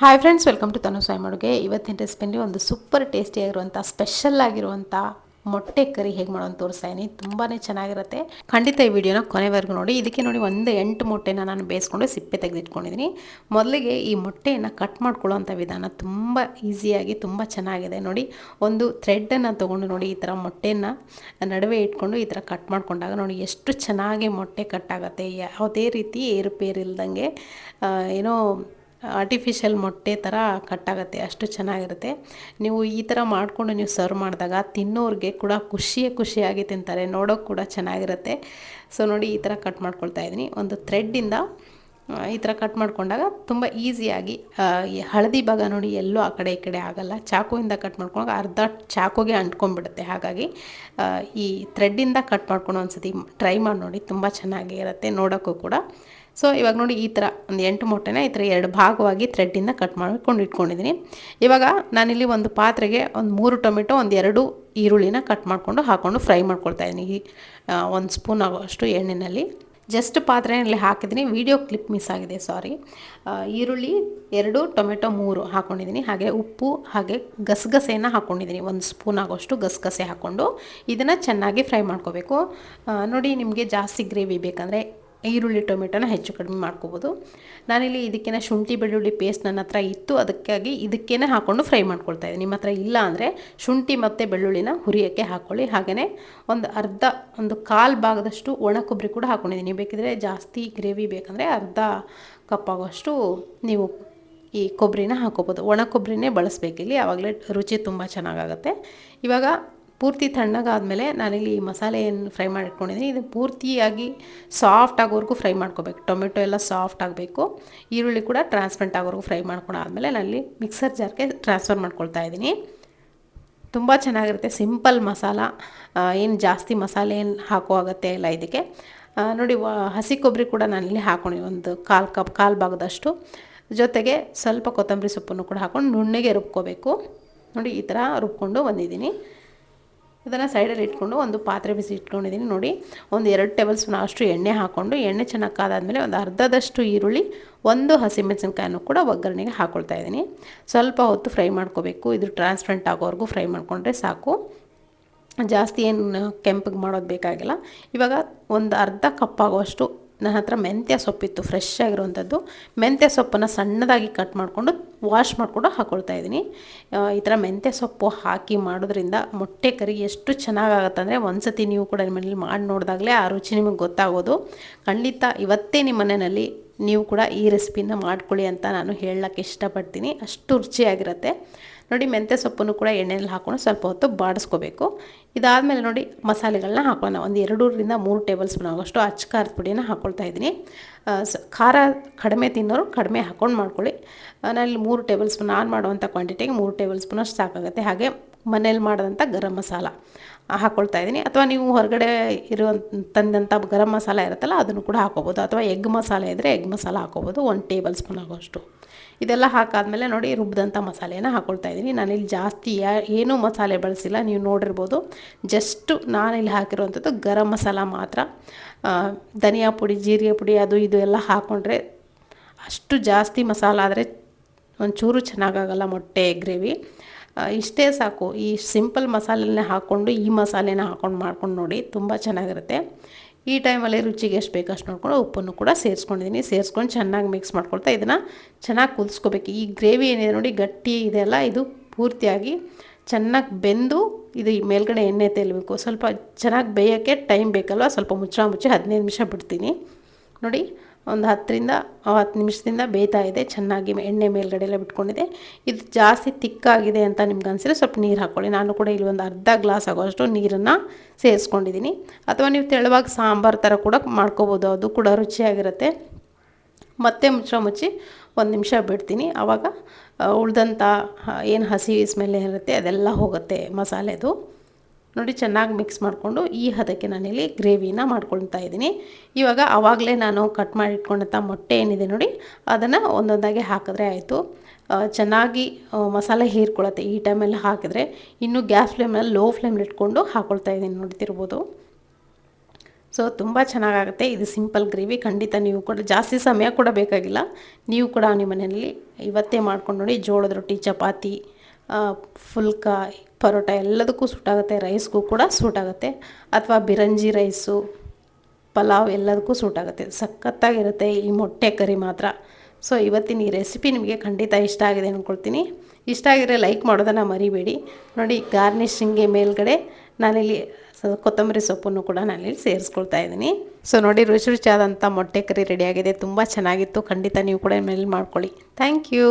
Hi friends welcome to Tanu Sai ಅಡುಗೆ ಇವತ್ತಿನ ರೆಸಿಪಿಯಲ್ಲಿ ಒಂದು ಸೂಪರ್ ಟೇಸ್ಟಿಯಾಗಿರುವಂಥ ಸ್ಪೆಷಲ್ ಆಗಿರುವಂಥ ಮೊಟ್ಟೆ ಕರಿ ಹೇಗೆ ಮಾಡೋದು ತೋರಿಸ್ತಾ ಇದೀನಿ. ತುಂಬಾ ಚೆನ್ನಾಗಿರುತ್ತೆ. ಖಂಡಿತ ಈ ವಿಡಿಯೋನ ಕೊನೆವರೆಗೂ ನೋಡಿ. ಇದಕ್ಕೆ ನೋಡಿ ಒಂದು ಎಂಟು ಮೊಟ್ಟೆನ ನಾನು ಬೇಯಿಸ್ಕೊಂಡು ಸಿಪ್ಪೆ ತೆಗೆದಿಟ್ಕೊಂಡಿದ್ದೀನಿ ಮೊದಲಿಗೆ ಈ ಮೊಟ್ಟೆಯನ್ನು ಕಟ್ ಮಾಡ್ಕೊಳ್ಳೋವಂಥ ವಿಧಾನ ತುಂಬ ಈಸಿಯಾಗಿ ತುಂಬ ಚೆನ್ನಾಗಿದೆ. ನೋಡಿ, ಒಂದು ಥ್ರೆಡ್ಡನ್ನು ತೊಗೊಂಡು ನೋಡಿ, ಈ ಥರ ಮೊಟ್ಟೆನ ನಡುವೆ ಇಟ್ಕೊಂಡು ಈ ಥರ ಕಟ್ ಮಾಡಿಕೊಂಡಾಗ ನೋಡಿ ಎಷ್ಟು ಚೆನ್ನಾಗಿ ಮೊಟ್ಟೆ ಕಟ್ ಆಗುತ್ತೆ. ಯಾವುದೇ ರೀತಿ ಏರುಪೇರು ಇಲ್ದಂಗೆ ಏನೋ ಆರ್ಟಿಫಿಷಿಯಲ್ ಮೊಟ್ಟೆ ಥರ ಕಟ್ಟಾಗತ್ತೆ, ಅಷ್ಟು ಚೆನ್ನಾಗಿರುತ್ತೆ. ನೀವು ಈ ಥರ ಮಾಡಿಕೊಂಡು ನೀವು ಸರ್ವ್ ಮಾಡಿದಾಗ ತಿನ್ನೋರಿಗೆ ಕೂಡ ಖುಷಿಯೇ ಖುಷಿಯಾಗಿ ತಿಂತಾರೆ, ನೋಡೋಕೆ ಕೂಡ ಚೆನ್ನಾಗಿರುತ್ತೆ. ಸೊ, ನೋಡಿ ಈ ಥರ ಕಟ್ ಮಾಡ್ಕೊಳ್ತಾ ಇದ್ದೀನಿ. ಒಂದು ಥ್ರೆಡ್ಡಿಂದ ಈ ಥರ ಕಟ್ ಮಾಡ್ಕೊಂಡಾಗ ತುಂಬ ಈಸಿಯಾಗಿ ಹಳದಿ ಭಾಗ ನೋಡಿ ಎಲ್ಲೂ ಆ ಕಡೆ ಈ ಕಡೆ ಆಗಲ್ಲ. ಚಾಕುವಿಂದ ಕಟ್ ಮಾಡ್ಕೊಂಡಾಗ ಅರ್ಧ ಚಾಕುಗೆ ಅಂಟ್ಕೊಂಡ್ಬಿಡುತ್ತೆ. ಹಾಗಾಗಿ ಈ ಥ್ರೆಡ್ಡಿಂದ ಕಟ್ ಮಾಡ್ಕೊಂಡು ಒಂದು ಸತಿ ಟ್ರೈ ಮಾಡಿ ನೋಡಿ, ತುಂಬ ಚೆನ್ನಾಗಿ ಇರುತ್ತೆ ನೋಡೋಕ್ಕೂ ಕೂಡ. ಸೊ ಇವಾಗ ನೋಡಿ ಈ ಥರ ಒಂದು ಎಂಟು ಮೊಟ್ಟೆನ ಈ ಥರ ಎರಡು ಭಾಗವಾಗಿ ಥ್ರೆಡ್ಡಿಂದ ಕಟ್ ಮಾಡ್ಕೊಂಡು ಇಟ್ಕೊಂಡಿದ್ದೀನಿ. ಇವಾಗ ನಾನಿಲ್ಲಿ ಒಂದು ಪಾತ್ರೆಗೆ ಒಂದು ಮೂರು ಟೊಮೆಟೊ, ಒಂದು ಎರಡು ಈರುಳ್ಳಿನ ಕಟ್ ಮಾಡಿಕೊಂಡು ಹಾಕ್ಕೊಂಡು ಫ್ರೈ ಮಾಡ್ಕೊಳ್ತಾ ಇದ್ದೀನಿ. ಒಂದು ಸ್ಪೂನ್ ಆಗೋಷ್ಟು ಎಣ್ಣೆಯಲ್ಲಿ ಜಸ್ಟ್ ಪಾತ್ರೆಯಲ್ಲಿ ಹಾಕಿದ್ದೀನಿ. ವಿಡಿಯೋ ಕ್ಲಿಪ್ ಮಿಸ್ ಆಗಿದೆ ಸಾರಿ ಈರುಳ್ಳಿ ಎರಡು, ಟೊಮೆಟೊ ಮೂರು ಹಾಕ್ಕೊಂಡಿದ್ದೀನಿ ಹಾಗೆ ಉಪ್ಪು, ಹಾಗೆ ಗಸಗಸೆಯನ್ನು ಹಾಕ್ಕೊಂಡಿದ್ದೀನಿ ಒಂದು ಸ್ಪೂನ್ ಆಗೋಷ್ಟು ಗಸಗಸೆ ಹಾಕ್ಕೊಂಡು ಇದನ್ನು ಚೆನ್ನಾಗಿ ಫ್ರೈ ಮಾಡ್ಕೋಬೇಕು. ನೋಡಿ ನಿಮಗೆ ಜಾಸ್ತಿ ಗ್ರೇವಿ ಬೇಕಂದರೆ ಈರುಳ್ಳಿ ಟೊಮೆಟೊನ ಹೆಚ್ಚು ಕಡಿಮೆ ಮಾಡ್ಕೋಬೋದು. ನಾನಿಲ್ಲಿ ಇದಕ್ಕೇನೆ ಶುಂಠಿ ಬೆಳ್ಳುಳ್ಳಿ ಪೇಸ್ಟ್ ನನ್ನ ಹತ್ರ ಇತ್ತು. ಅದಕ್ಕಾಗಿ ಇದಕ್ಕೇನೆ ಹಾಕ್ಕೊಂಡು ಫ್ರೈ ಮಾಡ್ಕೊಳ್ತಾ ಇದ್ದೀನಿ. ನಿಮ್ಮ ಹತ್ರ ಇಲ್ಲ ಅಂದರೆ ಶುಂಠಿ ಮತ್ತು ಬೆಳ್ಳುಳ್ಳಿನ ಹುರಿಯೋಕ್ಕೆ ಹಾಕ್ಕೊಳ್ಳಿ ಹಾಗೆಯೇ ಒಂದು ಅರ್ಧ, ಒಂದು ಕಾಲು ಭಾಗದಷ್ಟು ಒಣ ಕೊಬ್ಬರಿ ಕೂಡ ಹಾಕ್ಕೊಂಡಿದ್ದೀನಿ ಬೇಕಿದ್ರೆ ಜಾಸ್ತಿ ಗ್ರೇವಿ ಬೇಕಂದರೆ ಅರ್ಧ ಕಪ್ ಆಗೋಷ್ಟು ನೀವು ಈ ಕೊಬ್ಬರಿನ ಹಾಕೋಬೋದು. ಒಣ ಕೊಬ್ಬರಿನೇ ಬಳಸಬೇಕಿಲ್ಲಿ. ಆವಾಗಲೇ ರುಚಿ ತುಂಬ ಚೆನ್ನಾಗಾಗುತ್ತೆ. ಇವಾಗ ಪೂರ್ತಿ ತಣ್ಣಗಾದಮೇಲೆ ನಾನಿಲ್ಲಿ ಈ ಮಸಾಲೆ ಏನು ಫ್ರೈ ಮಾಡಿಟ್ಕೊಂಡಿದ್ದೀನಿ ಇದು ಪೂರ್ತಿಯಾಗಿ ಸಾಫ್ಟ್ ಆಗೋವರೆಗೂ ಫ್ರೈ ಮಾಡ್ಕೋಬೇಕು. ಟೊಮೆಟೊ ಎಲ್ಲ ಸಾಫ್ಟ್ ಆಗಬೇಕು. ಈರುಳ್ಳಿ ಕೂಡ ಟ್ರಾನ್ಸ್ಪರೆಂಟ್ ಆಗೋವರೆಗೂ ಫ್ರೈ ಮಾಡ್ಕೊಂಡಾದ್ಮೇಲೆ ನಾನಲ್ಲಿ ಮಿಕ್ಸರ್ ಜಾರ್ಗೆ ಟ್ರಾನ್ಸ್ಫರ್ ಮಾಡ್ಕೊಳ್ತಾ ಇದ್ದೀನಿ. ತುಂಬ ಚೆನ್ನಾಗಿರುತ್ತೆ. ಸಿಂಪಲ್ ಮಸಾಲ. ಏನು ಜಾಸ್ತಿ ಮಸಾಲೆ ಏನು ಹಾಕೋ ಅಗತ್ಯ ಇಲ್ಲ ಇದಕ್ಕೆ. ನೋಡಿ ಹಸಿ ಕೊಬ್ಬರಿ ಕೂಡ ನಾನಿಲ್ಲಿ ಹಾಕೊಂಡು ಒಂದು ಕಾಲು ಕಪ್, ಕಾಲು ಭಾಗದಷ್ಟು. ಜೊತೆಗೆ ಸ್ವಲ್ಪ ಕೊತ್ತಂಬರಿ ಸೊಪ್ಪನ್ನು ಕೂಡ ಹಾಕೊಂಡು ನುಣ್ಣಗೆ ರುಬ್ಕೋಬೇಕು. ನೋಡಿ, ಈ ಥರ ರುಬ್ಕೊಂಡು ಬಂದಿದ್ದೀನಿ. ಇದನ್ನು ಸೈಡಲ್ಲಿ ಇಟ್ಕೊಂಡು ಒಂದು ಪಾತ್ರೆ ಬಿಸಿ ಇಟ್ಕೊಂಡಿದ್ದೀನಿ ನೋಡಿ, ಒಂದು ಎರಡು ಟೇಬಲ್ ಸ್ಪೂನ್ ಅಷ್ಟು ಎಣ್ಣೆ ಹಾಕ್ಕೊಂಡು ಎಣ್ಣೆ ಚೆನ್ನಾಗಿ ಕಾದಾದ್ಮೇಲೆ ಒಂದು ಅರ್ಧದಷ್ಟು ಈರುಳ್ಳಿ, ಒಂದು ಹಸಿಮೆಣಸಿನ್ಕಾಯನ್ನು ಕೂಡ ಒಗ್ಗರಣೆಗೆ ಹಾಕ್ಕೊಳ್ತಾ ಇದ್ದೀನಿ. ಸ್ವಲ್ಪ ಹೊತ್ತು ಫ್ರೈ ಮಾಡ್ಕೋಬೇಕು. ಇದು ಟ್ರಾನ್ಸ್ಪರೆಂಟ್ ಆಗೋವರೆಗೂ ಫ್ರೈ ಮಾಡಿಕೊಂಡ್ರೆ ಸಾಕು. ಜಾಸ್ತಿ ಏನು ಕೆಂಪಗೆ ಮಾಡೋದು ಬೇಕಾಗಿಲ್ಲ. ಇವಾಗ ಒಂದು ಅರ್ಧ ಕಪ್ ಆಗುವಷ್ಟು ನನ್ನ ಹತ್ರ ಮೆಂತ್ಯ ಸೊಪ್ಪಿತ್ತು ಫ್ರೆಶ್ ಆಗಿರುವಂಥದ್ದು. ಮೆಂತ್ಯ ಸೊಪ್ಪನ್ನು ಸಣ್ಣದಾಗಿ ಕಟ್ ಮಾಡಿಕೊಂಡು ವಾಶ್ ಮಾಡಿಕೊಂಡು ಹಾಕ್ಕೊಳ್ತಾ ಇದ್ದೀನಿ. ಈ ಥರ ಮೆಂತ್ಯ ಸೊಪ್ಪು ಹಾಕಿ ಮಾಡೋದ್ರಿಂದ ಮೊಟ್ಟೆ ಕರಿ ಎಷ್ಟು ಚೆನ್ನಾಗಾಗುತ್ತೆ ಅಂದರೆ ಒಂದ್ಸತಿ ನೀವು ಕೂಡ ನಿಮ್ಮ ಮನೇಲಿ ಮಾಡಿ ನೋಡಿದಾಗಲೇ ಆ ರುಚಿ ನಿಮಗೆ ಗೊತ್ತಾಗೋದು. ಖಂಡಿತ ಇವತ್ತೇ ನಿಮ್ಮ ಮನೆಯಲ್ಲಿ ನೀವು ಕೂಡ ಈ ರೆಸಿಪಿನ ಮಾಡ್ಕೊಳ್ಳಿ ಅಂತ ನಾನು ಹೇಳಕ್ಕೆ ಇಷ್ಟಪಡ್ತೀನಿ. ಅಷ್ಟು ರುಚಿಯಾಗಿರುತ್ತೆ. ನೋಡಿ, ಮೆಂತ್ಯ ಸೊಪ್ಪನ್ನು ಕೂಡ ಎಣ್ಣೆಯಲ್ಲಿ ಹಾಕೊಂಡು ಸ್ವಲ್ಪ ಹೊತ್ತು ಬಾಡಿಸ್ಕೋಬೇಕು. ಇದಾದಮೇಲೆ ನೋಡಿ ಮಸಾಲೆಗಳನ್ನ ಹಾಕೋಣ. ಒಂದು ಎರಡೂರಿಂದ ಮೂರು ಟೇಬಲ್ ಸ್ಪೂನ್ ಆಗೋಷ್ಟು ಅಚ್ಚ ಖಾರದ ಪುಡಿನ ಹಾಕ್ಕೊಳ್ತಾ ಇದ್ದೀನಿ. ಖಾರ ಕಡಿಮೆ ತಿನ್ನೋರು ಕಡಿಮೆ ಹಾಕ್ಕೊಂಡು ಮಾಡ್ಕೊಳ್ಳಿ. ನಾನು ಇಲ್ಲಿ ಮೂರು ಟೇಬಲ್ ಸ್ಪೂನ್, ನಾನು ಮಾಡುವಂಥ ಕ್ವಾಂಟಿಟಿಗೆ ಮೂರು ಟೇಬಲ್ ಸ್ಪೂನ್ ಸಾಕಾಗುತ್ತೆ. ಹಾಗೆ ಮನೇಲಿ ಮಾಡಿದಂಥ ಗರಂ ಮಸಾಲ ಹಾಕ್ಕೊಳ್ತಾ ಇದ್ದೀನಿ. ಅಥವಾ ನೀವು ಹೊರಗಡೆ ಇರೋ ತಂದಂಥ ಗರಂ ಮಸಾಲ ಇರುತ್ತಲ್ಲ, ಅದನ್ನು ಕೂಡ ಹಾಕೋಬೋದು. ಅಥವಾ ಎಗ್ ಮಸಾಲ ಇದ್ದರೆ ಎಗ್ ಮಸಾಲ ಹಾಕೋಬೋದು, ಒಂದು ಟೇಬಲ್ ಸ್ಪೂನ್ ಆಗೋಷ್ಟು. ಇದೆಲ್ಲ ಹಾಕಾದಮೇಲೆ ನೋಡಿ ರುಬ್ಬಿದಂಥ ಮಸಾಲೆಯನ್ನು ಹಾಕ್ಕೊಳ್ತಾ ಇದ್ದೀನಿ. ನಾನಿಲ್ಲಿ ಜಾಸ್ತಿ ಯಾ, ಏನೂ ಮಸಾಲೆ ಬಳಸಿಲ್ಲ. ನೀವು ನೋಡಿರ್ಬೋದು, ಜಸ್ಟು ನಾನಿಲ್ಲಿ ಹಾಕಿರುವಂಥದ್ದು ಗರಂ ಮಸಾಲ ಮಾತ್ರ. ಧನಿಯಾ ಪುಡಿ, ಜೀರಿಗೆ ಪುಡಿ, ಅದು ಇದು ಎಲ್ಲ ಹಾಕ್ಕೊಂಡ್ರೆ ಅಷ್ಟು ಜಾಸ್ತಿ ಮಸಾಲ ಆದರೆ ಒಂಚೂರು ಚೆನ್ನಾಗಾಗಲ್ಲ ಮೊಟ್ಟೆ, ಗ್ರೇವಿ. ಇಷ್ಟೇ ಸಾಕು. ಈ ಸಿಂಪಲ್ ಮಸಾಲೆನೇ ಹಾಕ್ಕೊಂಡು ಈ ಮಸಾಲೆನ ಹಾಕ್ಕೊಂಡು ಮಾಡ್ಕೊಂಡು ನೋಡಿ, ತುಂಬ ಚೆನ್ನಾಗಿರುತ್ತೆ. ಈ ಟೈಮಲ್ಲಿ ರುಚಿಗೆ ಎಷ್ಟು ಬೇಕು ಅಷ್ಟು ನೋಡ್ಕೊಂಡು ಉಪ್ಪನ್ನು ಕೂಡ ಸೇರಿಸ್ಕೊಂಡಿದ್ದೀನಿ. ಸೇರಿಸ್ಕೊಂಡು ಚೆನ್ನಾಗಿ ಮಿಕ್ಸ್ ಮಾಡ್ಕೊಳ್ತಾ ಇದನ್ನು ಚೆನ್ನಾಗಿ ಕುದಿಸ್ಕೋಬೇಕು. ಈ ಗ್ರೇವಿ ಏನಿದೆ ನೋಡಿ, ಗಟ್ಟಿ ಇದೆ ಅಲ್ಲ, ಇದು ಪೂರ್ತಿಯಾಗಿ ಚೆನ್ನಾಗಿ ಬೆಂದು ಇದು ಮೇಲ್ಗಡೆ ಎಣ್ಣೆ ತೇಲ್ಬೇಕು. ಸ್ವಲ್ಪ ಚೆನ್ನಾಗಿ ಬೇಯೋಕ್ಕೆ ಟೈಮ್ ಬೇಕಲ್ವ? ಸ್ವಲ್ಪ ಮುಚ್ಚಳ ಮುಚ್ಚಿ ಹದಿನೈದು ನಿಮಿಷ ಬಿಡ್ತೀನಿ. ನೋಡಿ ಒಂದು ಹತ್ತರಿಂದ ಹತ್ತು ನಿಮಿಷದಿಂದ ಬೇಯ್ತಾ ಇದೆ, ಚೆನ್ನಾಗಿ ಎಣ್ಣೆ ಮೇಲ್ಗಡೆ ಎಲ್ಲ ಬಿಟ್ಕೊಂಡಿದೆ. ಇದು ಜಾಸ್ತಿ ತಿಕ್ಕಾಗಿದೆ ಅಂತ ನಿಮ್ಗೆ ಅನಿಸಿದ್ರೆ ಸ್ವಲ್ಪ ನೀರು ಹಾಕ್ಕೊಳ್ಳಿ ನಾನು ಕೂಡ ಇಲ್ಲಿ ಒಂದು ಅರ್ಧ ಗ್ಲಾಸ್ ಆಗೋಷ್ಟು ನೀರನ್ನು ಸೇರಿಸ್ಕೊಂಡಿದ್ದೀನಿ ಅಥವಾ ನೀವು ತೆಳುವಾಗಿ ಸಾಂಬಾರು ಥರ ಕೂಡ ಮಾಡ್ಕೋಬೋದು. ಅದು ಕೂಡ ರುಚಿಯಾಗಿರುತ್ತೆ. ಮತ್ತೆ ಮುಚ್ಚ ಮುಚ್ಚಿ ಒಂದು ನಿಮಿಷ ಬಿಡ್ತೀನಿ. ಆವಾಗ ಉಳ್ದಂಥ ಏನು ಹಸಿ ಸ್ಮೆಲ್ ಏನಿರುತ್ತೆ ಅದೆಲ್ಲ ಹೋಗುತ್ತೆ ಮಸಾಲೆದು. ನೋಡಿ ಚೆನ್ನಾಗಿ ಮಿಕ್ಸ್ ಮಾಡಿಕೊಂಡು ಈ ಹದಕ್ಕೆ ನಾನಿಲ್ಲಿ ಗ್ರೇವಿನ ಮಾಡ್ಕೊಳ್ತಾ ಇದ್ದೀನಿ. ಇವಾಗ ಆವಾಗಲೇ ನಾನು ಕಟ್ ಮಾಡಿಟ್ಕೊಂಡಂಥ ಮೊಟ್ಟೆ ಏನಿದೆ ನೋಡಿ, ಅದನ್ನು ಒಂದೊಂದಾಗಿ ಹಾಕಿದ್ರೆ ಆಯಿತು. ಚೆನ್ನಾಗಿ ಮಸಾಲೆ ಹೀರ್ಕೊಳತ್ತೆ ಈ ಟೈಮಲ್ಲಿ ಹಾಕಿದ್ರೆ ಇನ್ನು ಗ್ಯಾಸ್ ಫ್ಲೇಮಲ್ಲಿ ಲೋ ಫ್ಲೇಮ್ಲಿ ಇಟ್ಕೊಂಡು ಹಾಕ್ಕೊಳ್ತಾ ಇದ್ದೀನಿ ನೋಡ್ತಿರ್ಬೋದು ಸೊ ತುಂಬ ಚೆನ್ನಾಗಾಗುತ್ತೆ. ಇದು ಸಿಂಪಲ್ ಗ್ರೇವಿ ಖಂಡಿತ ನೀವು ಕೂಡ ಜಾಸ್ತಿ ಸಮಯ ಕೂಡ ಬೇಕಾಗಿಲ್ಲ. ನೀವು ಕೂಡ ನಿಮ್ಮ ಮನೆಯಲ್ಲಿ ಇವತ್ತೇ ಮಾಡ್ಕೊಂಡು ನೋಡಿ, ಜೋಳದ ರೊಟ್ಟಿ, ಚಪಾತಿ ಫುಲ್ಕ ಪರೋಟ ಎಲ್ಲದಕ್ಕೂ ಸೂಟ್ ಆಗುತ್ತೆ ರೈಸ್ಗೂ ಕೂಡ ಸೂಟ್ ಆಗುತ್ತೆ. ಅಥವಾ ಬಿರಂಜಿ ರೈಸು ಪಲಾವ್ ಎಲ್ಲದಕ್ಕೂ ಸೂಟ್ ಆಗುತ್ತೆ. ಸಖತ್ತಾಗಿರುತ್ತೆ ಈ ಮೊಟ್ಟೆ ಕರಿ ಮಾತ್ರ. ಸೊ ಇವತ್ತಿನ ಈ ರೆಸಿಪಿ ನಿಮಗೆ ಖಂಡಿತ ಇಷ್ಟ ಆಗಿದೆ ಅಂದ್ಕೊಳ್ತೀನಿ ಇಷ್ಟ ಆಗಿದ್ರೆ ಲೈಕ್ ಮಾಡೋದನ್ನು ಮರಿಬೇಡಿ. ನೋಡಿ ಗಾರ್ನಿಷಿಂಗ್ಗೆ ಮೇಲ್ಗಡೆ ನಾನಿಲ್ಲಿ ಕೊತ್ತಂಬರಿ ಸೊಪ್ಪನ್ನು ಕೂಡ ನಾನಿಲ್ಲಿ ಸೇರಿಸ್ಕೊಳ್ತಾ ಇದ್ದೀನಿ. ಸೊ ನೋಡಿ ರುಚಿ ರುಚಿಯಾದಂಥ ಮೊಟ್ಟೆ ಕರಿ ರೆಡಿಯಾಗಿದೆ ತುಂಬ ಚೆನ್ನಾಗಿತ್ತು. ಖಂಡಿತ ನೀವು ಕೂಡ ಮೇಲ್ ಮಾಡ್ಕೊಳ್ಳಿ. Thank you